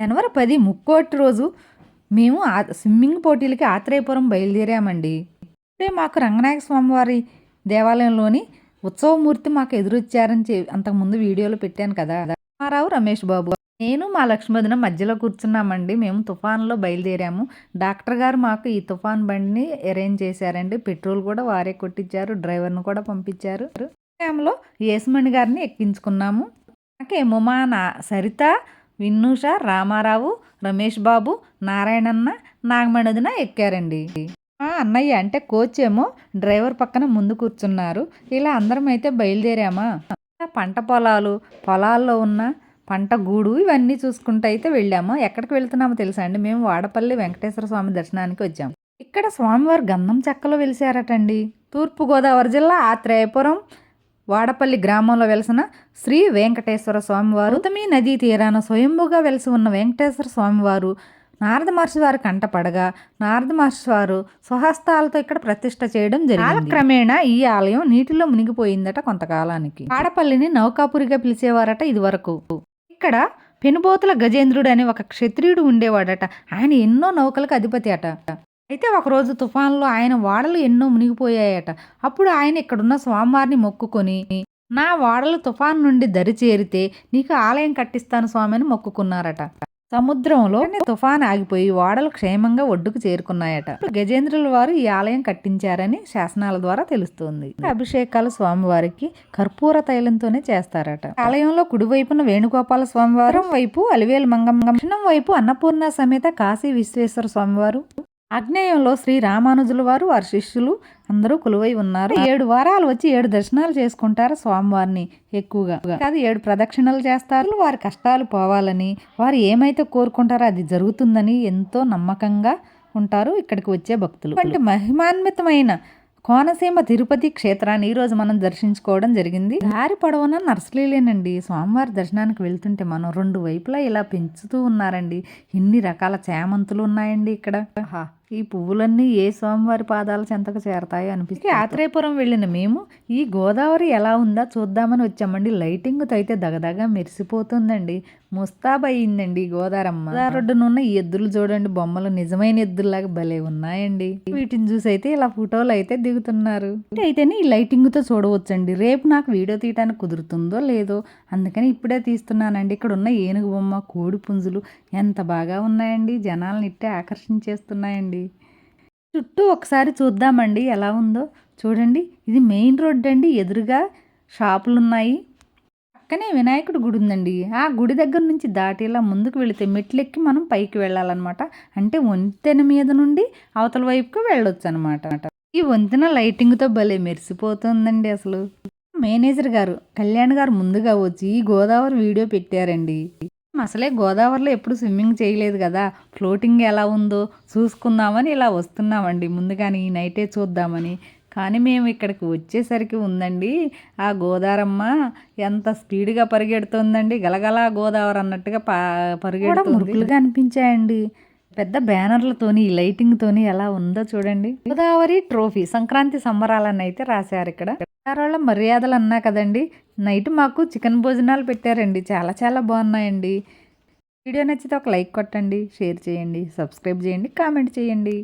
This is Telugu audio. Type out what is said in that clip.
జనవరి పది ముక్కోటి రోజు మేము ఆ- స్విమ్మింగ్ పోటీలకి ఆత్రేయపురం బయలుదేరామండి. ఇప్పుడే మాకు రంగనాయక స్వామివారి దేవాలయంలోని ఉత్సవమూర్తి మాకు ఎదురొచ్చారని చె అంతకుముందు వీడియోలో పెట్టాను కదా. రామారావు రమేష్ బాబు నేను మా లక్ష్మీదిన మధ్యలో కూర్చున్నామండి. మేము తుఫాన్లో బయలుదేరాము. డాక్టర్ గారు మాకు ఈ తుఫాన్ బండిని అరేంజ్ చేశారండి. పెట్రోల్ కూడా వారే కొట్టించారు. డ్రైవర్ను కూడా పంపించారు. టైంలో యేసుమణి గారిని ఎక్కించుకున్నాము. నాకేమో మా నా సరిత విన్నూష రామారావు రమేష్ బాబు నారాయణన్న నాగమణదిన ఎక్కారండి. ఆ అన్నయ్య అంటే కోచ్ ఏమో డ్రైవర్ పక్కన ముందు కూర్చున్నారు. ఇలా అందరం అయితే బయలుదేరామా? పంట పొలాలు పొలాల్లో ఉన్న పంట గూడు ఇవన్నీ చూసుకుంటూ అయితే వెళ్ళాము. ఎక్కడికి వెళ్తున్నామో తెలుసా అండి? మేము వాడపల్లి వెంకటేశ్వర స్వామి దర్శనానికి వచ్చాము ఇక్కడ స్వామివారు గంధం చెక్కలో వెలిసారటండి. తూర్పుగోదావరి జిల్లా ఆత్రేయపురం వాడపల్లి గ్రామంలో వెలసిన శ్రీ వెంకటేశ్వర స్వామివారు ఉతమి నదీ తీరాన స్వయంభుగా వెలసి ఉన్న వెంకటేశ్వర స్వామివారు నారద మహర్షి వారు కంటపడగా నారద మహర్షి వారు స్వహస్తాలతో ఇక్కడ ప్రతిష్ట చేయడం జరిగింది. క్రమేణా ఈ ఆలయం నీటిలో మునిగిపోయిందట కొంతకాలానికి. ఆడపల్లిని నౌకాపురిగా పిలిచేవారట ఇదివరకు. ఇక్కడ పెనుబోతుల గజేంద్రుడు అనే ఒక క్షత్రియుడు ఉండేవాడట. ఆయన ఎన్నో నౌకలకు అధిపతి అట. అయితే ఒకరోజు తుఫాన్లో ఆయన వాడలు ఎన్నో మునిగిపోయాయట. అప్పుడు ఆయన ఇక్కడున్న స్వామివారిని మొక్కుకొని నా వాడలు తుఫాన్ నుండి దరి చేరితే నీకు ఆలయం కట్టిస్తాను స్వామి అని మొక్కుకున్నారట. సముద్రంలో తుఫాన్ ఆగిపోయి ఓడలు క్షేమంగా ఒడ్డుకు చేరుకున్నాయట. గజేంద్రుల వారు ఈ ఆలయం కట్టించారని శాసనాల ద్వారా తెలుస్తుంది. అభిషేకాలు స్వామివారికి కర్పూర తైలంతోనే చేస్తారట. ఆలయంలో కుడివైపున వేణుగోపాల స్వామివారం వైపు అలివేలు మంగమ్మ వైపు అన్నపూర్ణ సమేత కాశీ విశ్వేశ్వర స్వామివారు ఆగ్నేయంలో శ్రీ రామానుజుల వారు వారి శిష్యులు అందరూ కొలువై ఉన్నారు. ఏడు వారాలు వచ్చి ఏడు దర్శనాలు చేసుకుంటారు స్వామివారిని ఎక్కువగా. కాదు ఏడు ప్రదక్షిణలు చేస్తారు. వారి కష్టాలు పోవాలని వారు ఏమైతే కోరుకుంటారో అది జరుగుతుందని ఎంతో నమ్మకంగా ఉంటారు ఇక్కడికి వచ్చే భక్తులు. అంటే మహిమాన్వితమైన కోనసీమ తిరుపతి క్షేత్రాన్ని ఈరోజు మనం దర్శించుకోవడం జరిగింది. దారి పొడవున నర్సలీలేనండి. స్వామివారి దర్శనానికి వెళ్తుంటే మనం రెండు వైపులా ఇలా పెంచుతూ ఉన్నారండి. ఎన్ని రకాల చేమంతులు ఉన్నాయండి ఇక్కడ. ఈ పువ్వులన్నీ ఏ స్వామివారి పాదాల చెంతకు చేరతాయో అనిపిస్తుంది. ఆత్రేయపురం వెళ్ళిన మేము ఈ గోదావరి ఎలా ఉందా చూద్దామని వచ్చామండి. లైటింగ్తో అయితే దగదగా మెరిసిపోతుందండి. ముస్తాబయ్యిందండి గోదారమ్మ. గోదారొడ్డునున్న ఈ ఎద్దులు చూడండి బొమ్మలు నిజమైన ఎద్దుల్లాగా భలే ఉన్నాయండి. వీటిని చూసి అయితే ఇలా ఫోటోలు అయితే దిగుతున్నారు. అయితేనే ఈ లైటింగ్తో చూడవచ్చండి. రేపు నాకు వీడియో తీయడానికి కుదురుతుందో లేదో అందుకని ఇప్పుడే తీస్తున్నానండి. ఇక్కడ ఉన్న ఏనుగు బొమ్మ కోడి పుంజులు ఎంత బాగా ఉన్నాయండి. జనాలను ఇట్టే ఆకర్షించేస్తున్నాయండి. చుట్టూ ఒకసారి చూద్దామండి ఎలా ఉందో. చూడండి ఇది మెయిన్ రోడ్ అండి ఎదురుగా షాపులు ఉన్నాయి పక్కనే వినాయకుడి గుడి ఉందండి. ఆ గుడి దగ్గర నుంచి దాటేలా ముందుకు వెళితే మెట్లెక్కి మనం పైకి వెళ్ళాలన్నమాట. అంటే వంతెన మీద నుండి అవతల వైపుకి వెళ్ళొచ్చు అనమాట ఈ వంతెన లైటింగ్తో భలే మెరిసిపోతుందండి అసలు. మేనేజర్ గారు కళ్యాణ్ గారు ముందుగా వచ్చి ఈ గోదావరి వీడియో పెట్టారండి. అసలే గోదావరిలో ఎప్పుడు స్విమ్మింగ్ చేయలేదు కదా. ఫ్లోటింగ్ ఎలా ఉందో చూసుకుందామని ఇలా వస్తున్నామండి. ముందుగానే ఈ నైటే చూద్దామని. కానీ మేము ఇక్కడికి వచ్చేసరికి ఉందండి ఆ గోదారమ్మ ఎంత స్పీడ్గా పరిగెడుతుందండి. గలగల గోదావరి అన్నట్టుగా పా పరిగెడుతూ మురుకులుగా అనిపించాయండి. పెద్ద బ్యానర్లతోని లైటింగ్తోని ఎలా ఉందో చూడండి. గోదావరి ట్రోఫీ సంక్రాంతి సంబరాలని అయితే రాశారు ఇక్కడ. వాళ్ళ మర్యాదలు అన్నా కదండి. నైట్ మాకు చికెన్ భోజనాలు పెట్టారండి. చాలా చాలా బాగున్నాయండి. వీడియో నచ్చితే ఒక లైక్ కొట్టండి షేర్ చేయండి సబ్స్క్రైబ్ చేయండి కామెంట్ చేయండి.